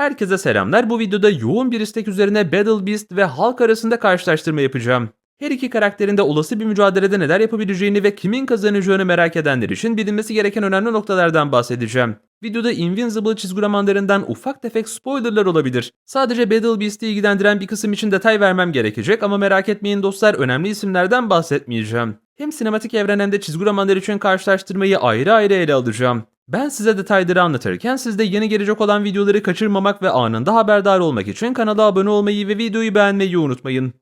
Herkese selamlar. Bu videoda yoğun bir istek üzerine Battle Beast ve Hulk arasında karşılaştırma yapacağım. Her iki karakterin de olası bir mücadelede neler yapabileceğini ve kimin kazanacağını merak edenler için bilinmesi gereken önemli noktalardan bahsedeceğim. Videoda Invincible çizgi romanlarından ufak tefek spoilerlar olabilir. Sadece Battle Beast'i ilgilendiren bir kısım için detay vermem gerekecek ama merak etmeyin dostlar önemli isimlerden bahsetmeyeceğim. Hem sinematik evren hem de çizgi romanlar için karşılaştırmayı ayrı ayrı ele alacağım. Ben size detayları anlatırken siz de yeni gelecek olan videoları kaçırmamak ve anında haberdar olmak için kanala abone olmayı ve videoyu beğenmeyi unutmayın.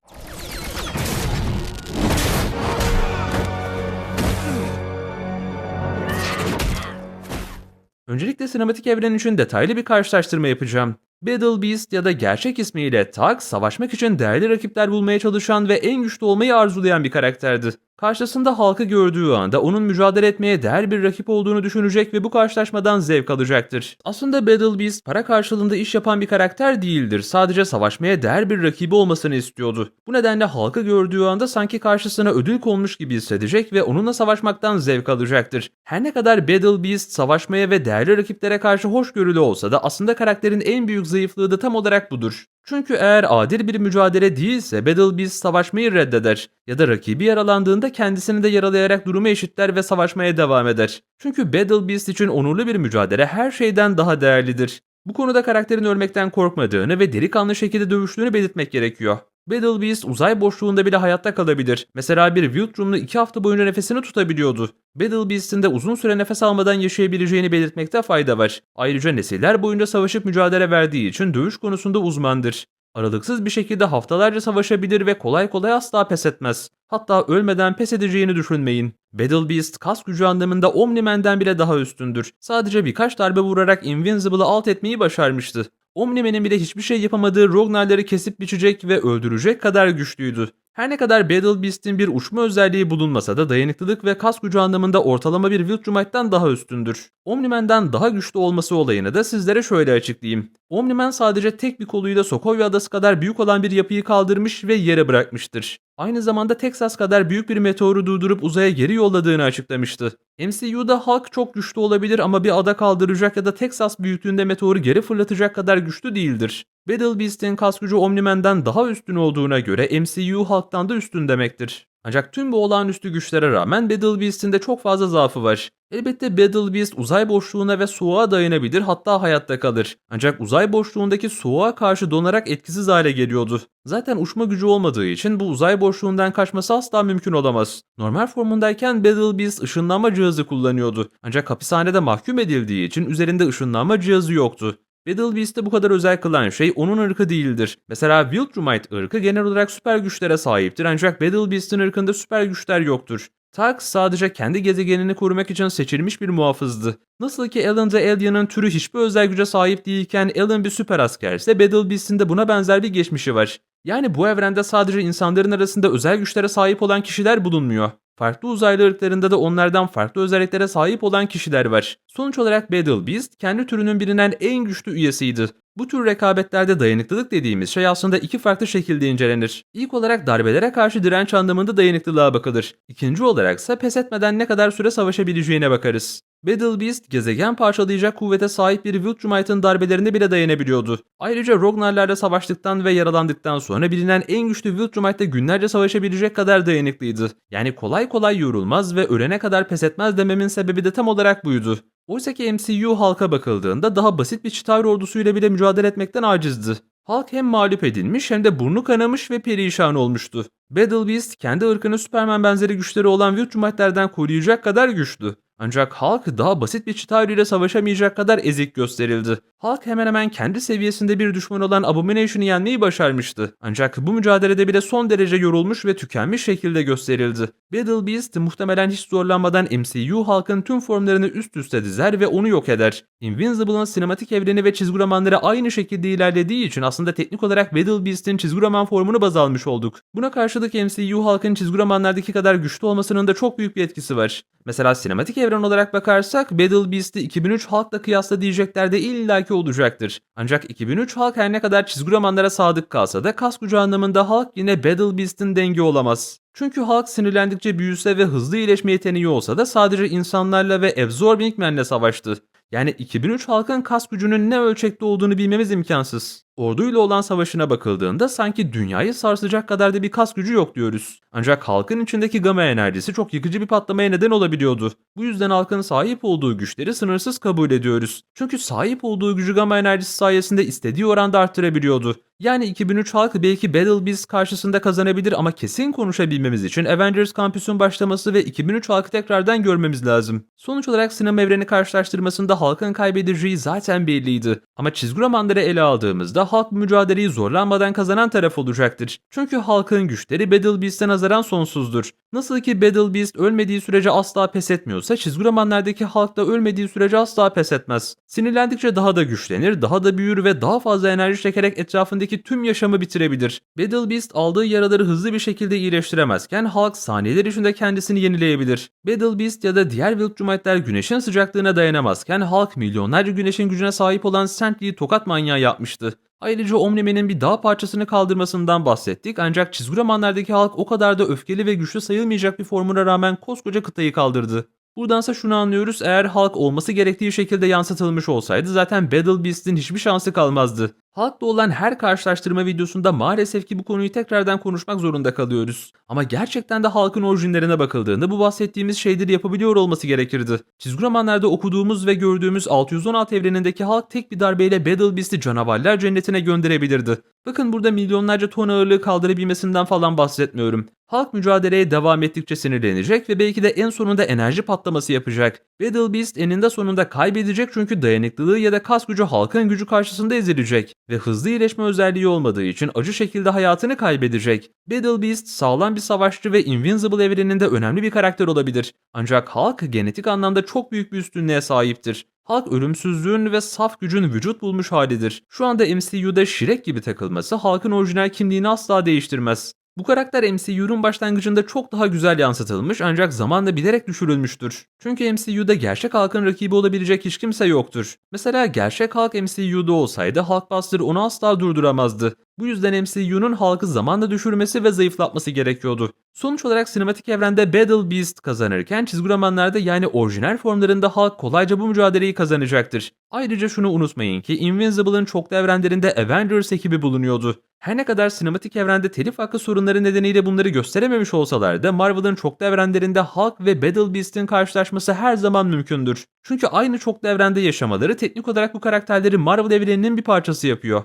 Öncelikle sinematik evren için detaylı bir karşılaştırma yapacağım. Battle Beast ya da gerçek ismiyle Tak, savaşmak için değerli rakipler bulmaya çalışan ve en güçlü olmayı arzulayan bir karakterdi. Karşısında halkı gördüğü anda onun mücadele etmeye değer bir rakip olduğunu düşünecek ve bu karşılaşmadan zevk alacaktır. Aslında Battle Beast para karşılığında iş yapan bir karakter değildir. Sadece savaşmaya değer bir rakibi olmasını istiyordu. Bu nedenle halkı gördüğü anda sanki karşısına ödül konmuş gibi hissedecek ve onunla savaşmaktan zevk alacaktır. Her ne kadar Battle Beast savaşmaya ve değerli rakiplere karşı hoşgörülü olsa da aslında karakterin en büyük zayıflığı da tam olarak budur. Çünkü eğer adil bir mücadele değilse Battle Beast savaşmayı reddeder ya da rakibi yaralandığında kendisini de yaralayarak durumu eşitler ve savaşmaya devam eder. Çünkü Battle Beast için onurlu bir mücadele her şeyden daha değerlidir. Bu konuda karakterin ölmekten korkmadığını ve delikanlı şekilde dövüştüğünü belirtmek gerekiyor. Battle Beast uzay boşluğunda bile hayatta kalabilir. Mesela bir Wiltrum'lu 2 hafta boyunca nefesini tutabiliyordu. Battle Beast'in de uzun süre nefes almadan yaşayabileceğini belirtmekte fayda var. Ayrıca nesiller boyunca savaşıp mücadele verdiği için dövüş konusunda uzmandır. Aralıksız bir şekilde haftalarca savaşabilir ve kolay kolay asla pes etmez. Hatta ölmeden pes edeceğini düşünmeyin. Battle Beast kas gücü anlamında Omni-Man'den bile daha üstündür. Sadece birkaç darbe vurarak Invincible'ı alt etmeyi başarmıştı. Omni-Man'in bile hiçbir şey yapamadığı Rognar'ları kesip biçecek ve öldürecek kadar güçlüydü. Her ne kadar Battle Beast'in bir uçma özelliği bulunmasa da dayanıklılık ve kas gücü anlamında ortalama bir Viltrumite'den daha üstündür. Omni-Man'den daha güçlü olması olayını da sizlere şöyle açıklayayım. Omni-Man sadece tek bir koluyla Sokovia Adası kadar büyük olan bir yapıyı kaldırmış ve yere bırakmıştır. Aynı zamanda Texas kadar büyük bir meteoru durdurup uzaya geri yolladığını açıklamıştı. MCU'da Hulk çok güçlü olabilir ama bir ada kaldıracak ya da Texas büyüklüğünde meteoru geri fırlatacak kadar güçlü değildir. Battle Beast'in kas gücü daha üstün olduğuna göre MCU Hulk'tan da üstün demektir. Ancak tüm bu olağanüstü güçlere rağmen Battle Beast'in de çok fazla zaafı var. Elbette Battle Beast uzay boşluğuna ve soğuğa dayanabilir hatta hayatta kalır. Ancak uzay boşluğundaki soğuğa karşı donarak etkisiz hale geliyordu. Zaten uçma gücü olmadığı için bu uzay boşluğundan kaçması asla mümkün olamaz. Normal formundayken Battle Beast ışınlanma cihazı kullanıyordu. Ancak hapishanede mahkum edildiği için üzerinde ışınlanma cihazı yoktu. Battle Beast'i bu kadar özel kılan şey onun ırkı değildir. Mesela Viltrumite ırkı genel olarak süper güçlere sahiptir ancak Battle Beast'in ırkında süper güçler yoktur. Tax sadece kendi gezegenini korumak için seçilmiş bir muhafızdı. Nasıl ki Alan the Alien'ın türü hiçbir özel güce sahip değilken Alan bir süper askerse Battle Beast'in de buna benzer bir geçmişi var. Yani bu evrende sadece insanların arasında özel güçlere sahip olan kişiler bulunmuyor. Farklı uzaylı ırklarında da onlardan farklı özelliklere sahip olan kişiler var. Sonuç olarak Battle Beast kendi türünün bilinen en güçlü üyesiydi. Bu tür rekabetlerde dayanıklılık dediğimiz şey aslında iki farklı şekilde incelenir. İlk olarak darbelere karşı direnç anlamında dayanıklılığa bakılır. İkinci olarak ise pes etmeden ne kadar süre savaşabileceğine bakarız. Battle Beast gezegen parçalayacak kuvvete sahip bir Viltrumite'ın darbelerine bile dayanabiliyordu. Ayrıca Rognar'larla savaştıktan ve yaralandıktan sonra bilinen en güçlü Viltrumite'de günlerce savaşabilecek kadar dayanıklıydı. Yani kolay kolay yorulmaz ve ölene kadar pes etmez dememin sebebi de tam olarak buydu. Oysa ki MCU halka bakıldığında daha basit bir Chitauri ordusuyla bile mücadele etmekten acizdi. Halk hem mağlup edilmiş hem de burnu kanamış ve perişan olmuştu. Battle Beast kendi ırkını Superman benzeri güçleri olan Viltrumite'lerden koruyacak kadar güçlü. Ancak Hulk daha basit bir Chitauri savaşamayacak kadar ezik gösterildi. Hulk hemen hemen kendi seviyesinde bir düşman olan Abomination'ı yenmeyi başarmıştı. Ancak bu mücadelede bile son derece yorulmuş ve tükenmiş şekilde gösterildi. Battle Beast muhtemelen hiç zorlanmadan MCU Hulk'ın tüm formlarını üst üste dizer ve onu yok eder. Invincible'ın sinematik evreni ve çizgi romanları aynı şekilde ilerlediği için aslında teknik olarak Battle Beast'in çizgi roman formunu baz almış olduk. Buna karşılık MCU Hulk'ın çizgi romanlardaki kadar güçlü olmasının da çok büyük bir etkisi var. Mesela sinematik evren olarak bakarsak Battle Beast'i 2003 Hulk'la kıyasla diyecekler de illaki olacaktır. Ancak 2003 Hulk her ne kadar çizgi romanlara sadık kalsa da kas gücü anlamında Hulk yine Battle Beast'in dengi olamaz. Çünkü Hulk sinirlendikçe büyüse ve hızlı iyileşme yeteneği olsa da sadece insanlarla ve Absorbing Man'le savaştı. Yani 2003 Hulk'ın kas gücünün ne ölçekte olduğunu bilmemiz imkansız. Orduyla olan savaşına bakıldığında sanki dünyayı sarsacak kadar da bir kas gücü yok diyoruz. Ancak halkın içindeki gama enerjisi çok yıkıcı bir patlamaya neden olabiliyordu. Bu yüzden halkın sahip olduğu güçleri sınırsız kabul ediyoruz. Çünkü sahip olduğu gücü gama enerjisi sayesinde istediği oranda arttırabiliyordu. Yani 2003 halkı belki Battle Beast karşısında kazanabilir ama kesin konuşabilmemiz için Avengers kampüsün başlaması ve 2003 halkı tekrardan görmemiz lazım. Sonuç olarak sinema evreni karşılaştırmasında halkın kaybedeceği zaten belliydi. Ama çizgi romanları ele aldığımızda halk mücadeleyi zorlanmadan kazanan taraf olacaktır. Çünkü halkın güçleri Battle Beast'e nazaran sonsuzdur. Nasıl ki Battle Beast ölmediği sürece asla pes etmiyorsa çizgi romanlardaki halk da ölmediği sürece asla pes etmez. Sinirlendikçe daha da güçlenir, daha da büyür ve daha fazla enerji çekerek etrafındaki tüm yaşamı bitirebilir. Battle Beast aldığı yaraları hızlı bir şekilde iyileştiremezken Hulk saniyeler içinde kendisini yenileyebilir. Battle Beast ya da diğer Viltrumite'ler güneşin sıcaklığına dayanamazken Hulk milyonlarca güneşin gücüne sahip olan Sentry'yi tokat manyağı yapmıştı. Ayrıca Omni-Man'in bir dağ parçasını kaldırmasından bahsettik ancak çizgi romanlardaki halk o kadar da öfkeli ve güçlü sayılmayacak bir formuna rağmen koskoca kıtayı kaldırdı. Buradansa şunu anlıyoruz eğer halk olması gerektiği şekilde yansıtılmış olsaydı zaten Battle Beast'in hiçbir şansı kalmazdı. Halkla olan her karşılaştırma videosunda maalesef ki bu konuyu tekrardan konuşmak zorunda kalıyoruz. Ama gerçekten de halkın orijinlerine bakıldığında bu bahsettiğimiz şeyleri yapabiliyor olması gerekirdi. Çizgi romanlarda okuduğumuz ve gördüğümüz 616 evrenindeki halk tek bir darbeyle Battle Beast'i canavarlar cennetine gönderebilirdi. Bakın burada milyonlarca ton ağırlığı kaldırabilmesinden falan bahsetmiyorum. Halk mücadeleye devam ettikçe sinirlenecek ve belki de en sonunda enerji patlaması yapacak. Battle Beast eninde sonunda kaybedecek çünkü dayanıklılığı ya da kas gücü halkın gücü karşısında ezilecek ve hızlı iyileşme özelliği olmadığı için acı şekilde hayatını kaybedecek. Battle Beast sağlam bir savaşçı ve Invincible evreninde önemli bir karakter olabilir. Ancak Hulk genetik anlamda çok büyük bir üstünlüğe sahiptir. Hulk ölümsüzlüğün ve saf gücün vücut bulmuş halidir. Şu anda MCU'da Shrek gibi takılması Hulk'ın orijinal kimliğini asla değiştirmez. Bu karakter MCU'nun başlangıcında çok daha güzel yansıtılmış ancak zamanla bilerek düşürülmüştür. Çünkü MCU'da gerçek Hulk'ın rakibi olabilecek hiç kimse yoktur. Mesela gerçek Hulk MCU'da olsaydı Hulkbuster onu asla durduramazdı. Bu yüzden MCU'nun Hulk'ı zamanla düşürmesi ve zayıflatması gerekiyordu. Sonuç olarak sinematik evrende Battle Beast kazanırken çizgi romanlarda yani orijinal formlarında Hulk kolayca bu mücadeleyi kazanacaktır. Ayrıca şunu unutmayın ki Invincible'ın çoklu evrenlerinde Avengers ekibi bulunuyordu. Her ne kadar sinematik evrende telif hakkı sorunları nedeniyle bunları gösterememiş olsalar da Marvel'ın çoklu evrenlerinde Hulk ve Battle Beast'in karşılaşması her zaman mümkündür. Çünkü aynı çoklu evrende yaşamaları teknik olarak bu karakterleri Marvel evreninin bir parçası yapıyor.